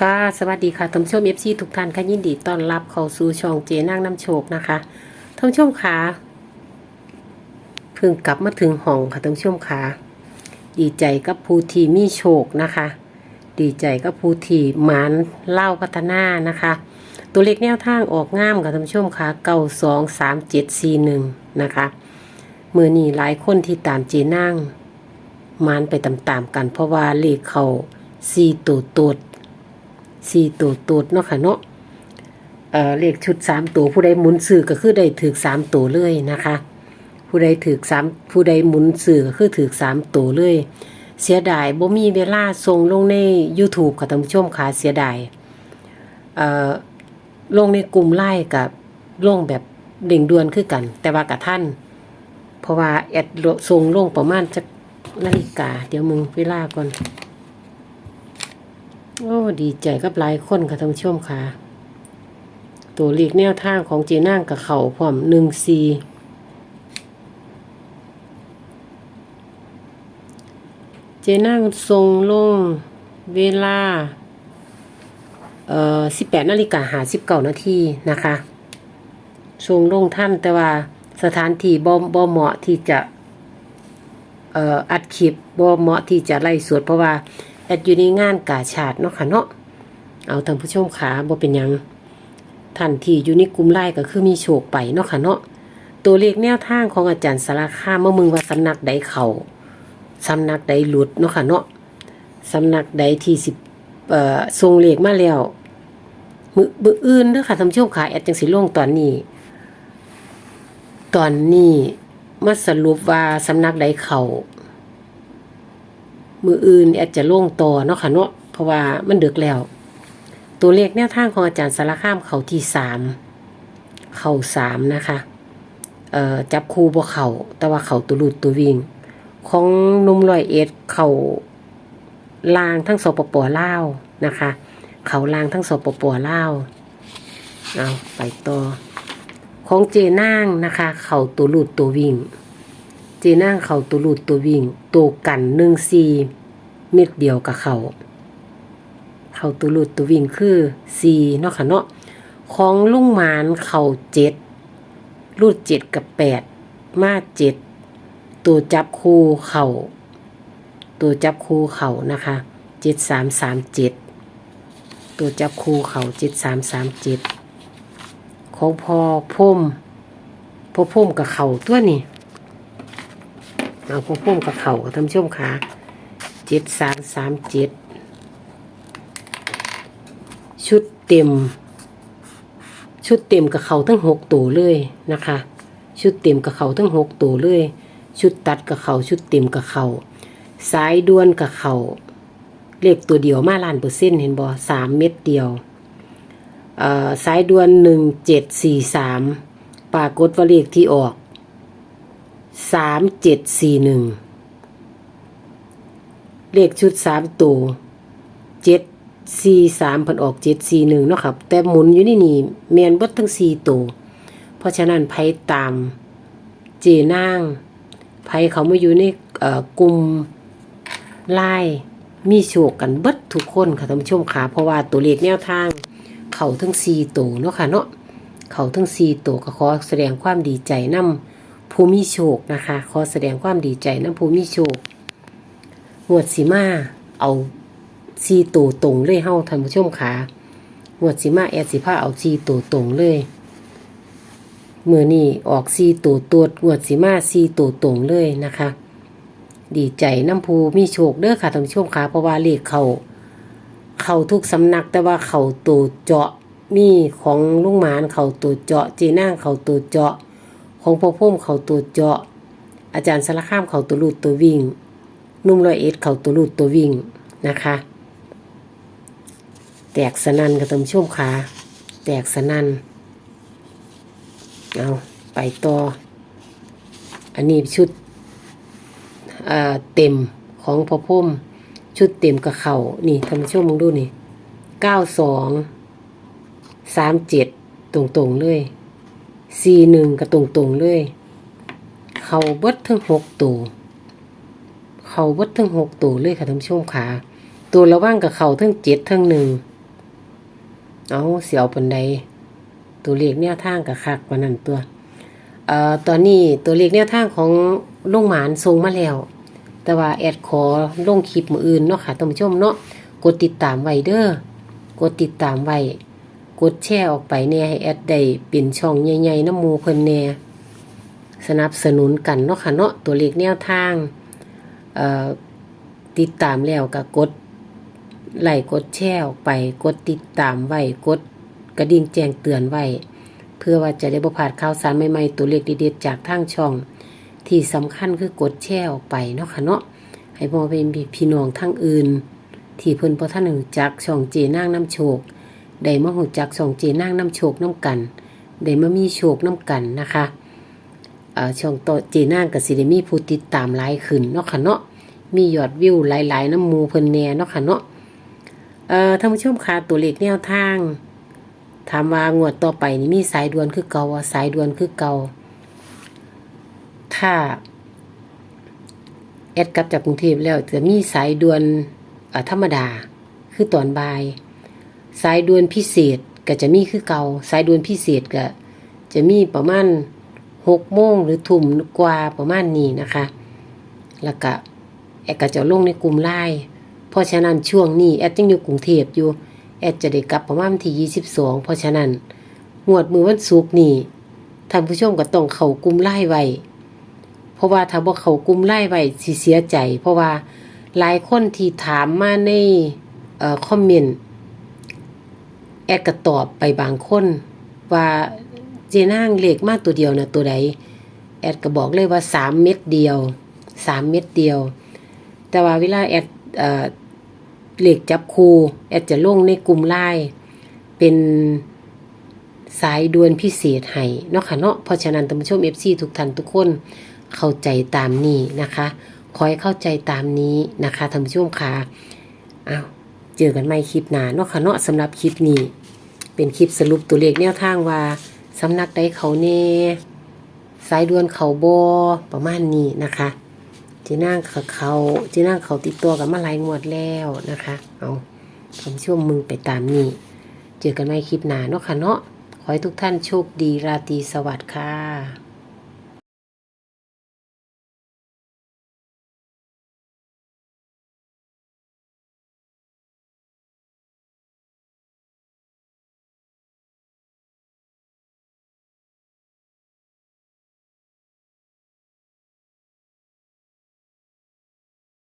ค่ะสวัสดีค่ะท่านผู้ชมเอฟซีทุกท่านค่ะยินดีต้อนรับเข้าสู่ช่องเจนั่งน้ำโชคนะคะท่านผู้ชมค่ะเพิ่งกลับมาถึงห้องค่ะท่านผู้ชมค่ะดีใจกับผู้ที่มีโชคนะคะ ดีใจกับผู้ที่หมานเล่าพัฒนานะคะ ตัวเลขแนวทางออกงามค่ะท่านผู้ชมค่ะเก้าสองสามเจ็ดสี่หนึ่งนะคะมือนี้หลายคนที่ตามเจนั่งมานไปตามๆกัน เพราะว่าเลขเขาสี่ตัวตัว สี่ตัวตูดเนาะค่ะเนาะเอ่อเลขชุดสามตัวผู้ใดหมุนสื่อก็คือได้ถือสามตัวเลยนะคะ ผู้ใดถือสามผู้ใดหมุนสื่อก็คือถือสามตัวเลย เสียดายบ่มีเวลาส่งลงใน YouTube ค่ะท่านผู้ชมค่ะเสียดายเอ่อลงในกลุ่มไล่กับลงแบบเด่งด่วนคือกัน แต่ว่ากับท่าน เพราะว่าแอดส่งลงประมาณจะนาฬิกา เดี๋ยวมึงเวลาก่อน โอ้ดีใจกับหลายคนค่ะท่านผู้ชมค่ะ ตัวเลขแนวทางของเจนางกับเขาพร้อมหนึ่งซีเจนางทรงลงเวลา เอ่อสิบแปดนาฬิกาหาสิบเก้านาทีนะคะทรงลงท่านแต่ว่าสถานที่บ่บ่เหมาะที่จะ เอ่ออัดคลิปบ่เหมาะที่จะไล่สวดเพราะว่า แอดอยู่ในงานกาชาติเนาะค่ะเนาะเอาท่านผู้ชมขาบ่เป็นยังท่านที่อยู่ในกลุ่มไล่ก็คือมีโชคไปเนาะค่ะเนาะตัวเลขแนวทางของอาจารย์สารค่าเมื่อมึงว่าสำนักใดเขาสำนักใดหลุดเนาะค่ะเนาะสำนักใดที่สิเอ่อทรงเลขมาแล้วมือมืออื่นเด้อค่ะท่านผู้ชมขาแอดจังสิลงตอนนี้ ตอนนี้มาสรุปว่าสำนักใดเขา มืออื่นแอดจะล่งต่อเนาะค่ะเนาะเพราะว่ามันเดึกแล้ว ตัวเลขแนวทางของอาจารย์สารคามเขาที่สามเขาสามนะคะเอ่อจับคู่บ่เขาแต่ว่าเขาตัวหลุดตัววิ่ง ของนุ่มลอยเอ็ดเขาลางทั้งสปปลานะคะ เขาลางทั้งสปปลาเอาไปต่อของเจนางนะคะ เขาตัวหลุดตัววิ่ง เจนั่งเขาตัวหลุดตัววิ่งตัวกันหนึ่งซีเม็ดเดียวกับเขาเขาตัวหลุดตัววิ่งคือซีเนาะค่ะเนาะของลุงมานเขาเจ็ดรูดเจ็ดกับแปดมาเจ็ดตัวจับคู่เขาตัวจับคู่เขานะคะเจ็ดสามสามเจ็ดตัวจับคู่เขาเจ็ดสามสามเจ็ดของพอพุ่มพอพุ่มกับเขาตัวนี้ เอาพวกพุ่มกับเขาท่านผู้ชมค่ะเจ็ดสามสามเจ็ดชุดเต็ม ชุดเต็มกับเขาทั้งหกตัวเลยนะคะ ชุดเต็มกับเขาทั้งหกตัวเลย ชุดตัดกับเขาชุดเต็มกับเขาสายด่วนกับเขาเลขตัวเดียวมาล้านเปอร์เซ็นต์เห็นบ่สามเม็ดเดียวสายด่วนหนึ่งเจ็ดสี่สามปรากฏว่าเลขที่ออก สามเจ็ดสี่หนึ่งเลขชุดสามตัวเจ็ดสี่สามพันออกเจ็ดสี่หนึ่งเนาะครับ แต่หมุนอยู่นี่นี่แมนบดทั้งสี่ตัวเพราะฉะนั้นไพ่ตามเจนางไพ่เขามาอยู่ในกลุ่มไล่มีโชคกันเบิดทุกคนค่ะท่านผู้ชมค่ะเพราะว่าตัวเลขแนวทาง เขาทั้งสี่ตัวเนาะค่ะเนาะเขาทั้งสี่ตัวก็ขอแสดงความดีใจนำ ภูมิโชคนะคะ ขอแสดงความดีใจน้ำภูมิโชคงวดสีมาเอาซีตัวตรงเลยเฮาท่านผู้ชมค่ะงวดสีมาแอดสิผ้าเอาซีตัวตรงเลยเมื่อนี่ออกซีตัวตัวงวดสีมาซีตัวตรงเลยนะคะ ดีใจน้ำภูมีโชคเด้อค่ะท่านผู้ชมค่ะเพราะว่าเลขเขาเขาทุกสำนักแต่ว่าเขาตัวเจาะมีของลุงหมานเขาตัวเจาะเจนั่งเขาตัวเจาะ ของพ่อพุ่มเขาตัวเจาะ อาจารย์สารข้ามเขาตัวลูดตัววิ่ง นุ่มร้อยเอ็ดเขาตัวลูดตัววิ่งนะคะ แตกสนันกับตมช่วมขาแตกสนันเอาไปต่อ อันนี้ชุดเอ่อเต็มของพ่อพุ่มชุดเต็มกับเขานี่ท่านผู้ชมมองดูนี่เก้าสองสามเจ็ดตรงๆเลย สี่หนึ่งก็ตรงๆเลย เขาเบิดทั้งหกตัวเขาเบิดทั้งหกตัวเลยค่ะท่านผู้ชมค่ะตัวระว่างกับเขาทั้งเจ็ดทั้งหนึ่งเอาเสียวปันใดตัวเลขแนวทางกับคักกว่านั้นตัวเอ่อตอนนี้ตัวเลขแนวทางของลุงหมานส่งมาแล้ว แต่ว่าแอดขอลงคลิปมืออื่นเนาะค่ะท่านผู้ชมเนาะกดติดตามไว้เด้อกดติดตามไว้ กดแชร์ออกไปเนี่ยให้แอดได้เป็นช่องใหญ่ๆน้ำมูเพิ่นแน่สนับสนุนกันเนาะค่ะเนาะตัวเลขแนวทางติดตามแล้วก็กดไลค์กดแชร์ออกไปกดติดตามไว้กดกระดิ่งแจ้งเตือนไว้ เพื่อว่าจะได้บ่พลาดข่าวสารใหม่ๆตัวเลขเด็ดๆจากทางช่อง ที่สำคัญคือกดแชร์ออกไปเนาะค่ะเนาะให้พ่อเป็นพี่น้องทั้งอื่น ที่เพิ่นบ่ทันรู้จักช่องเจนางน้ำโชค ได้มารู้จักช่องเจนางน้ำโชคน้ำกันได้มามีโชคน้ำกันนะคะช่องต่อเจนางก็สิได้มีผู้ติดตามหลายขึ้นเนาะค่ะเนาะมียอดวิวหลายๆน้ำมูเพิ่นแน่เนาะค่ะเนาะเอ่อท่านผู้ชมค่ะตัวเลขแนวทางถามว่างวดต่อไปนี่มีสายด่วนคือเก่าว่าสายด่วนคือเก่าถ้าแอดกลับจากกรุงเทพแล้วจะมีสายด่วนธรรมดาคือตอนบ่าย สายด่วนพิเศษก็จะมีคือเก่าสายด่วนพิเศษก็จะมีประมาณหกโมงหรือทุ่มกว่าประมาณนี้นะคะ แล้วก็แอดก็จะลงในกลุ่มไลน์เพราะฉะนั้นช่วงนี้แอดยังอยู่กรุงเทพอยู่แอดจะได้กลับประมาณวันที่ 22 เพราะฉะนั้นงวดมือวันศุกร์นี่ท่านผู้ชมก็ต้องเข้ากลุ่มไล่ไว้ เพราะว่าถ้าบ่เข้ากลุ่มไล่ไว้สิเสียใจ เพราะว่าหลายคนที่ถามมาในเอ่อคอมเมนต์ แอดก็ตอบไปบางคนว่าเจนางเลขมาตัวเดียวนะตัวใดแอดก็บอกเลยว่า3เม็ดเดียว3เม็ดเดียว แต่ว่าเวลาแอดเอ่อเหล็กจับคูแอดจะลงในกลุ่มไลน์เป็นสายด่วนพิเศษให้เนาะค่ะเนาะเพราะฉะนั้นท่านผู้ชม FC ทุกท่านทุกคนเข้าใจตามนี้นะคะ ขอให้เข้าใจตามนี้นะคะท่านผู้ชมค่ะอ้าว เจอกันใหม่คลิปหน้าเนาะค่ะเนาะสำหรับคลิปนี้ เป็นคลิปสรุปตัวเลขแนวทางว่าสำนักใดเขาแน่สายด่วนเขาโบประมาณนี้นะคะจีนั่งเขาเขาจีนั่งเขาติดตัวกันมาหลายงวดแล้วนะคะ เอาผมช่วงมึงไปตามนี้เจอกันใหม่คลิปหน้าเนาะค่ะเนาะขอให้ทุกท่านโชคดีราตรีสวัสดิ์ค่ะ